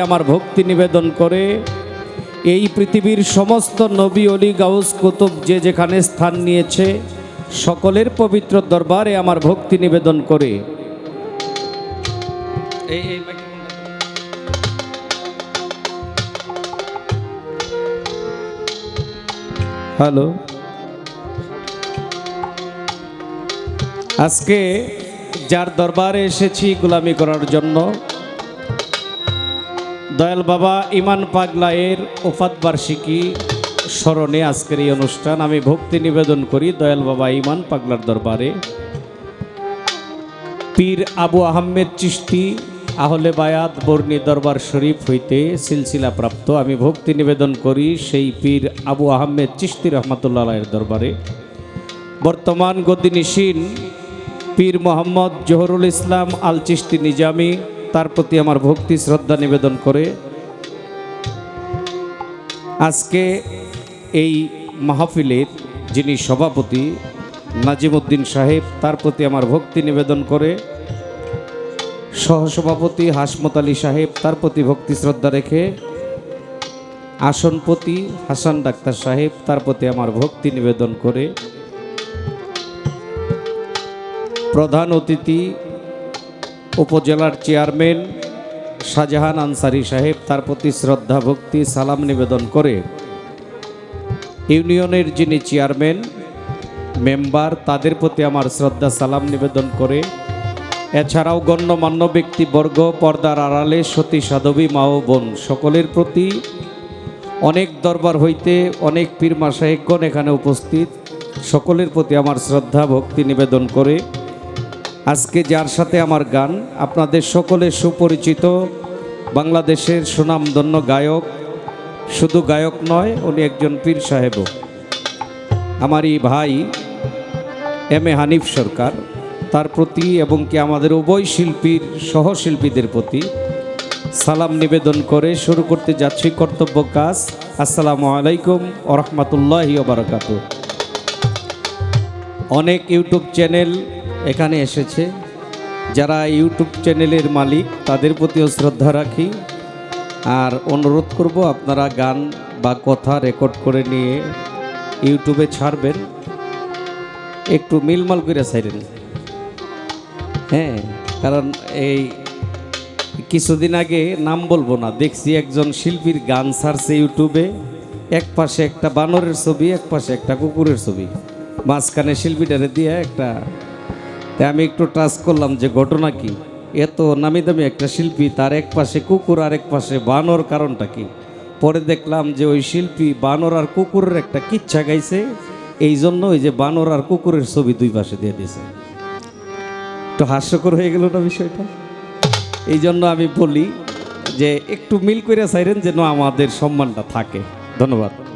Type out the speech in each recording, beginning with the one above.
আমার ভক্তি নিবেদন করে। এই পৃথিবীর সমস্ত নবী অলি গাউস কুতুব যে যেখানে স্থান নিয়েছে সকলের পবিত্র দরবারে আমার ভক্তি নিবেদন করে। হ্যালো। আজকে যার দরবারে এসেছি গোলামি করার জন্য দয়াল বাবা, ইমান পাগলায়ের ওফাত বার্ষিকী স্মরণে আজকের এই অনুষ্ঠান। আমি ভক্তি নিবেদন করি দয়াল বাবা, ইমান পাগলার দরবারে। পীর আবু আহমেদ চিস্তি আহলে বায়াত, বর্ণী দরবার শরীফ হইতে সিলসিলা প্রাপ্ত। আমি ভক্তি নিবেদন করি সেই পীর আবু আহমেদ চিস্তি রহমতুল্লাহ এর দরবারে। বর্তমান গদিনিসীন পীর মোহাম্মদ জহরুল ইসলাম আল চিস্তি নিজামি তার প্রতি আমার ভক্তি, শ্রদ্ধা নিবেদন করে আজকে এই মাহফিলের যিনি সভাপতি নাজিমুদ্দিন সাহেব, তার প্রতি আমার ভক্তি নিবেদন করে সহসভাপতি হাসমত আলী সাহেব, তার প্রতি ভক্তি, শ্রদ্ধা রেখে আসনপতি হাসান ডাক্তার সাহেব, তার প্রতি আমার ভক্তি নিবেদন করে প্রধান অতিথি উপজেলার চেয়ারম্যান শাহজাহান আনসারি সাহেব তার প্রতি শ্রদ্ধা, ভক্তি, সালাম নিবেদন করে ইউনিয়নের যিনি চেয়ারম্যান, মেম্বার, তাদের প্রতি আমার শ্রদ্ধা, সালাম নিবেদন করে। এছাড়াও গণ্যমান্য ব্যক্তিবর্গ, পর্দার আড়ালে সতী সাধবী, মা ও বোন সকলের প্রতি অনেক দরবার হইতে অনেক পীর মাসাহেকগণ এখানে উপস্থিত। সকলের প্রতি আমার শ্রদ্ধা, ভক্তি নিবেদন করে আজকে যার সাথে আমার গান, আপনাদের সকলে সুপরিচিত বাংলাদেশের সুনামধন্য গায়ক, শুধু গায়ক নয়, উনি একজন পীর সাহেবও। আমার এই ভাই এম এ হানিফ সরকার, তার প্রতি এবং কি আমাদের উভয় শিল্পীর, সহশিল্পীদের প্রতি সালাম নিবেদন করে শুরু করতে যাচ্ছি কর্তব্য কাজ। আসসালামু আলাইকুম ওরহমতুল্লাহি বারকাত অনেক ইউটিউব চ্যানেল এখানে এসেছে। যারা ইউটিউব চ্যানেলের মালিক, তাদের প্রতিও শ্রদ্ধা রাখি। আর অনুরোধ করব, আপনারা গান বা কথা রেকর্ড করে নিয়ে ইউটিউবে ছাড়বেন। একটু মিলমাল করে ছাইরেন হ্যাঁ কারণ এই কিছুদিন আগে নাম বলব না, দেখছি একজন শিল্পীর গান ছাড়ছে ইউটিউবে এক পাশে একটা বানরের ছবি, এক পাশে একটা কুকুরের ছবি। মাঝখানে শিল্পীটারে দিয়ে একটা তাই আমি একটু টাচ করলাম যে ঘটনা কি? এত নামি দামি একটা শিল্পী, তার এক পাশে কুকুর আর এক পাশে বানর, কারণটা কি? পরে দেখলাম যে ওই শিল্পী বানর আর কুকুরের একটা কিচ্ছা গাইছে। এই জন্য ওই যে বানর আর কুকুরের ছবি দুই পাশে দিয়ে দিয়েছে। একটু হাস্যকর হয়ে গেল না বিষয়টা? এই জন্য আমি বলি যে একটু মিল করে চাইলেন যেন আমাদের সম্মানটা থাকে। ধন্যবাদ।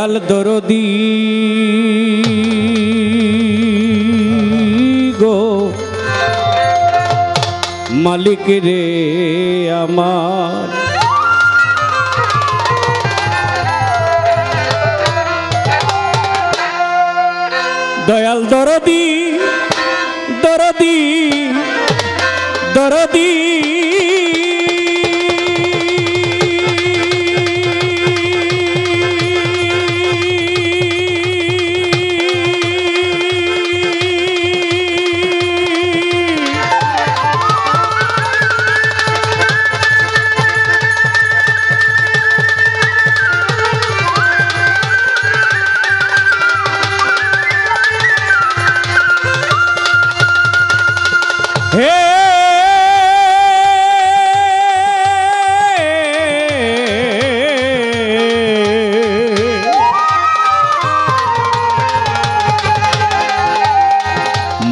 দয়াল দরদি। গো মালিক রে আমার। দয়াল দরদি দরদি দরদি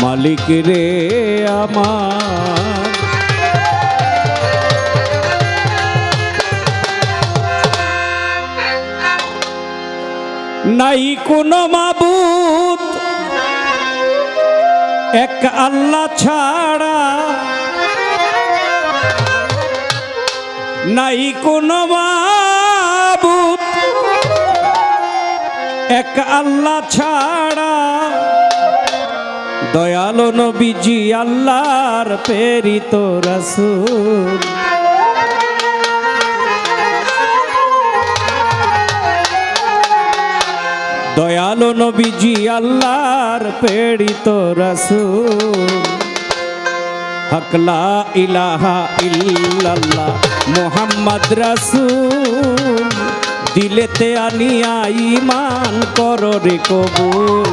মালিক রে আমার। নাই কোনো মাবুত এক আল্লাহ ছাড়া। নাই কোনো মাবুত এক আল্লাহ ছাড়া। দয়ালো নবীজি আল্লাহর প্রেরিত রাসূল। দয়ালো নবীজি আল্লাহর প্রেরিত রাসূল। হকলা ইলাহা ইল্লাল্লাহ মোহাম্মদ রাসূল। দিলেতে আনিয়া ইমান করো রে কবুল।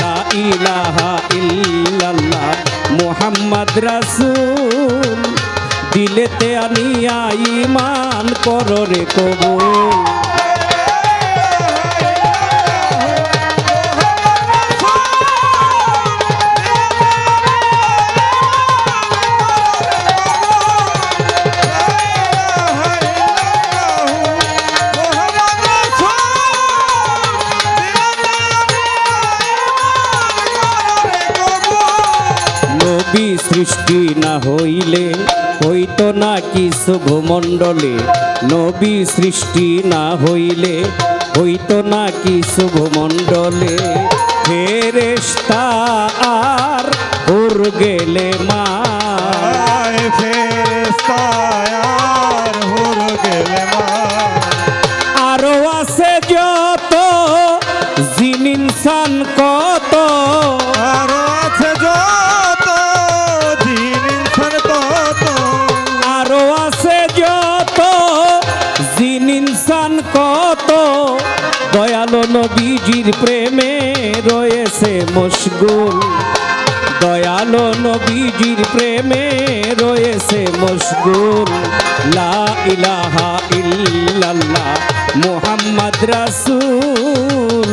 লা ইলাহা ইল্লাল্লাহ মোহাম্মদ রাসূল। দিলেতে আনিয়া ইমান করো রে কবুল। সৃষ্টি না হইলে হইতো না কি শুভমণ্ডলে? নবী সৃষ্টি না হইলে হইতো না কি শুভমণ্ডলে? ফেরেশতা আর উর গেলে মা আয় ফেরেশতায়ার হুর গেলে মা দয়ালো নবীজির প্রেমে রয়েছে মশগুল। দয়ালো নবীজির প্রেমে রয়েছে মশগুল। লা ইলাহা ইল্লাল্লাহ, মুহাম্মদ রাসূল।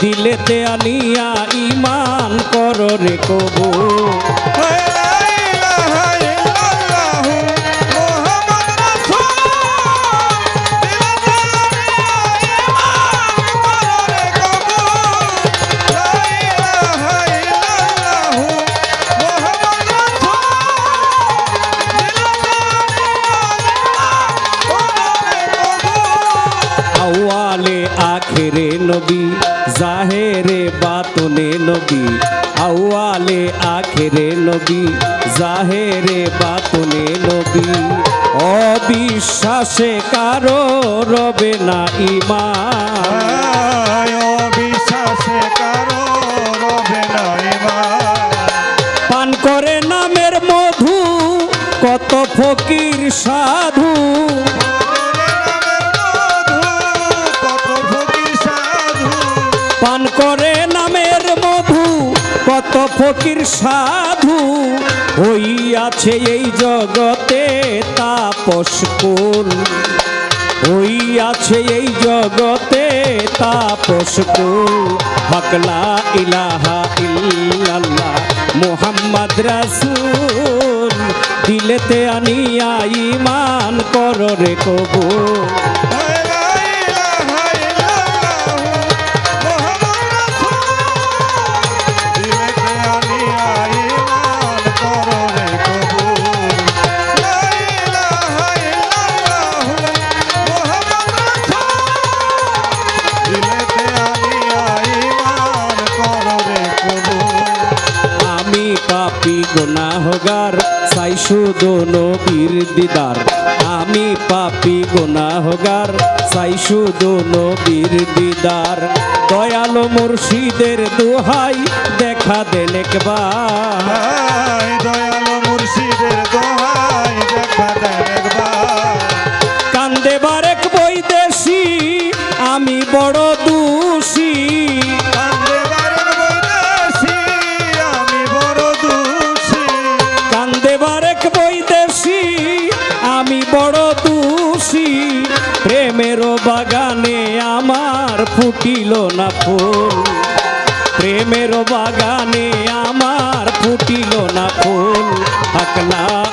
দিলেতে আনিয়া ইমান করো রে কবুল। আওয়ালে আখেরে নবী জাহেরে বাতনে নবী। আওয়ালে আখেরে নবী জাহেরে বাতনে নবী। অবিশ্বাসে কারও রবে না ইমান। আয় বিশ্বাসে কারও রবে না ইমান। পান করে নামের মধু কত ফকির সাধু। পান করে নামের মধু, কত ফকির সাধু ওই আছে এই জগতে তাপস কুল। ওই আছে এই জগতে তাপস কুল। হকলা ইলাহা ইল্লাল্লাহ, মোহাম্মদ রাসূল। দিলেতে আনিয়া ইমান কর রে কবুল। শুধু নবীর দিদার আমি পাপি গুনাহগার সাই শুধু নবীর দিদার। দয়াল মুর্শিদের দুহাই দেখা দেন একবার। দয়ালো মুর্শিদের দোহাই দেখা দেন একবার। কান্দে বারেক বৈদেশি আমি বড় ফুটিল না ফুল প্রেমের বাগানে আমার ফুটিল না ফুল। আকলা